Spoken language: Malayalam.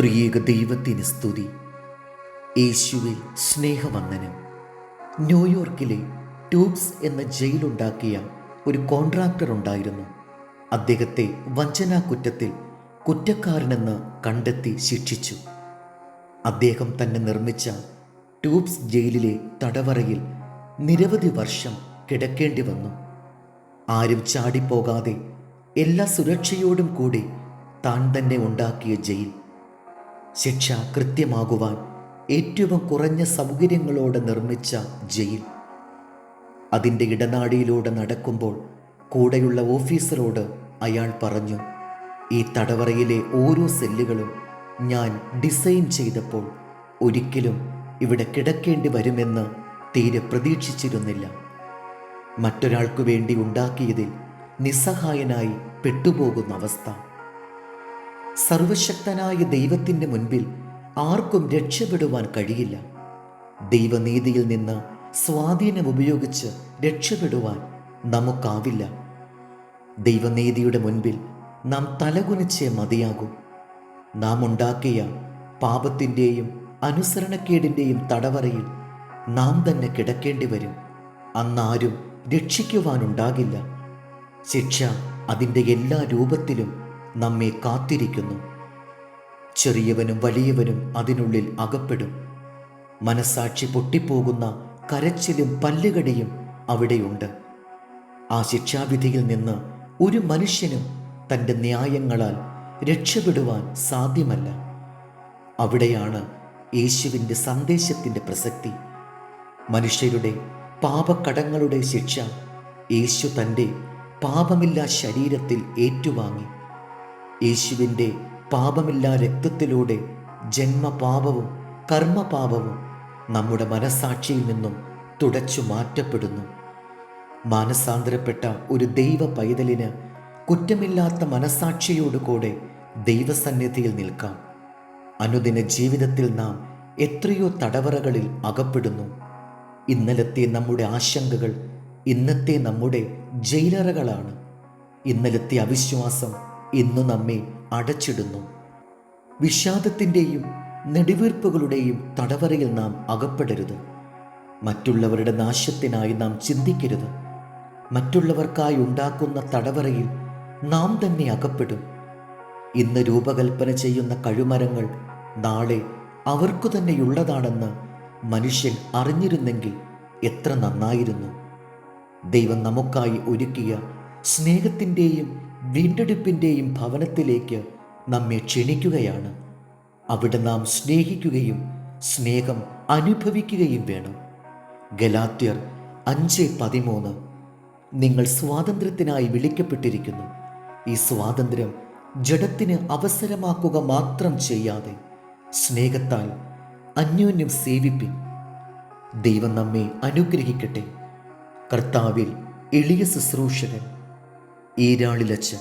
ത്രിയേക ദൈവത്തിന് സ്തുതി. യേശുവിൽ സ്നേഹവന്ദനം. ന്യൂയോർക്കിലെ ട്യൂബ്സ് എന്ന ജയിലുണ്ടാക്കിയ ഒരു കോൺട്രാക്ടർ ഉണ്ടായിരുന്നു. അദ്ദേഹത്തെ വഞ്ചനാ കുറ്റത്തിൽ കുറ്റക്കാരനെന്ന് കണ്ടെത്തി ശിക്ഷിച്ചു. അദ്ദേഹം തന്നെ നിർമ്മിച്ച ട്യൂബ്സ് ജയിലിലെ തടവറയിൽ നിരവധി വർഷം കിടക്കേണ്ടി വന്നു. ആരും ചാടിപ്പോകാതെ എല്ലാ സുരക്ഷയോടും കൂടി താൻ തന്നെ ഉണ്ടാക്കിയ ജയിൽ. ശിക്ഷ കൃത്യമാകുവാൻ ഏറ്റവും കുറഞ്ഞ സൗകര്യങ്ങളോടെ നിർമ്മിച്ച ജയിൽ. അതിന്റെ ഇടനാടിയിലൂടെ നടക്കുമ്പോൾ കൂടെയുള്ള ഓഫീസറോട് അയാൾ പറഞ്ഞു ഈ തടവറയിലെ ഓരോ സെല്ലുകളും ഞാൻ ഡിസൈൻ ചെയ്തപ്പോൾ ഒരിക്കലും ഇവിടെ കിടക്കേണ്ടി വരുമെന്ന് തീരെ പ്രതീക്ഷിച്ചിരുന്നില്ല. മറ്റൊരാൾക്കു വേണ്ടി ഉണ്ടാക്കിയതിൽ നിസ്സഹായനായി പെട്ടുപോകുന്ന അവസ്ഥ. സർവശക്തനായ ദൈവത്തിന്റെ മുൻപിൽ ആർക്കും രക്ഷപ്പെടുവാൻ കഴിയില്ല. ദൈവനീതിയിൽ നിന്ന് സ്വാധീനം ഉപയോഗിച്ച് രക്ഷപ്പെടുവാൻ നമുക്കാവില്ല. ദൈവനീതിയുടെ മുൻപിൽ നാം തലകുനിച്ചേ മതിയാകും. നാം ഉണ്ടാക്കിയ പാപത്തിന്റെയും അനുസരണക്കേടിന്റെയും തടവറയിൽ നാം തന്നെ കിടക്കേണ്ടി വരും. അന്നാരും രക്ഷിക്കുവാനുണ്ടാകില്ല. ശിക്ഷ അതിന്റെ എല്ലാ രൂപത്തിലും നമ്മെ കാത്തിരിക്കുന്നു. ചെറിയവനും വലിയവനും അതിനുള്ളിൽ അകപ്പെടും. മനസാക്ഷി പൊട്ടിപ്പോകുന്ന കരച്ചിലും പല്ലുകടിയും അവിടെയുണ്ട്. ആ ശിക്ഷാവിധിയിൽ നിന്ന് ഒരു മനുഷ്യനും തന്റെ ന്യായങ്ങളാൽ രക്ഷപ്പെടുവാൻ സാധ്യമല്ല. അവിടെയാണ് യേശുവിന്റെ സന്ദേശത്തിന്റെ പ്രസക്തി. മനുഷ്യരുടെ പാപക്കടങ്ങളുടെ ശിക്ഷ യേശു തന്റെ പാപമില്ലാ ശരീരത്തിൽ ഏറ്റുവാങ്ങി. യേശുവിന്റെ പാപമില്ലാ രക്തത്തിലൂടെ ജന്മപാപവും കർമ്മപാപവും നമ്മുടെ മനസാക്ഷിയിൽ നിന്നും തുടച്ചു മാറ്റപ്പെടുന്നു. മാനസാന്തരപ്പെട്ട ഒരു ദൈവ പൈതലിന് കുറ്റമില്ലാത്ത മനസാക്ഷിയോടുകൂടെ ദൈവസന്നിധിയിൽ നിൽക്കാം. അനുദിന ജീവിതത്തിൽ നാം എത്രയോ തടവറകളിൽ അകപ്പെടുന്നു. ഇന്നലത്തെ നമ്മുടെ ആശങ്കകൾ ഇന്നത്തെ നമ്മുടെ ജയിലറകളാണ്. ഇന്നലത്തെ അവിശ്വാസം ഇന്ന് നമ്മെ അടച്ചിടുന്നു. വിഷാദത്തിന്റെയും നെടുവീർപ്പുകളുടെയും തടവറയിൽ നാം അകപ്പെടരുത്. മറ്റുള്ളവരുടെ നാശത്തിനായി നാം ചിന്തിക്കരുത്. മറ്റുള്ളവർക്കായി ഉണ്ടാക്കുന്ന തടവറയിൽ നാം തന്നെ അകപ്പെടും. ഇന്ന് രൂപകൽപ്പന ചെയ്യുന്ന കഴുമരങ്ങൾ നാളെ അവർക്കു തന്നെയുള്ളതാണെന്ന് മനുഷ്യൻ അറിഞ്ഞിരുന്നെങ്കിൽ എത്ര നന്നായിരുന്നു. ദൈവം നമുക്കായി ഒരുക്കിയ സ്നേഹത്തിന്റെയും വീണ്ടെടുപ്പിന്റെയും ഭവനത്തിലേക്ക് നമ്മെ ക്ഷണിക്കുകയാണ്. അവിടെ നാം സ്നേഹിക്കുകയും സ്നേഹം അനുഭവിക്കുകയും വേണം. ഗലാത്യർ അഞ്ച് പതിമൂന്ന്. നിങ്ങൾ സ്വാതന്ത്ര്യത്തിനായി വിളിക്കപ്പെട്ടിരിക്കുന്നു. ഈ സ്വാതന്ത്ര്യം ജഡത്തിന് അവസരമാക്കുക മാത്രം ചെയ്യാതെ സ്നേഹത്താൽ അന്യോന്യം സേവിപ്പിൻ. ദൈവം നമ്മെ അനുഗ്രഹിക്കട്ടെ. കർത്താവിൽ എളിയ ശുശ്രൂഷകൻ ഈരാളിലച്ചൻ.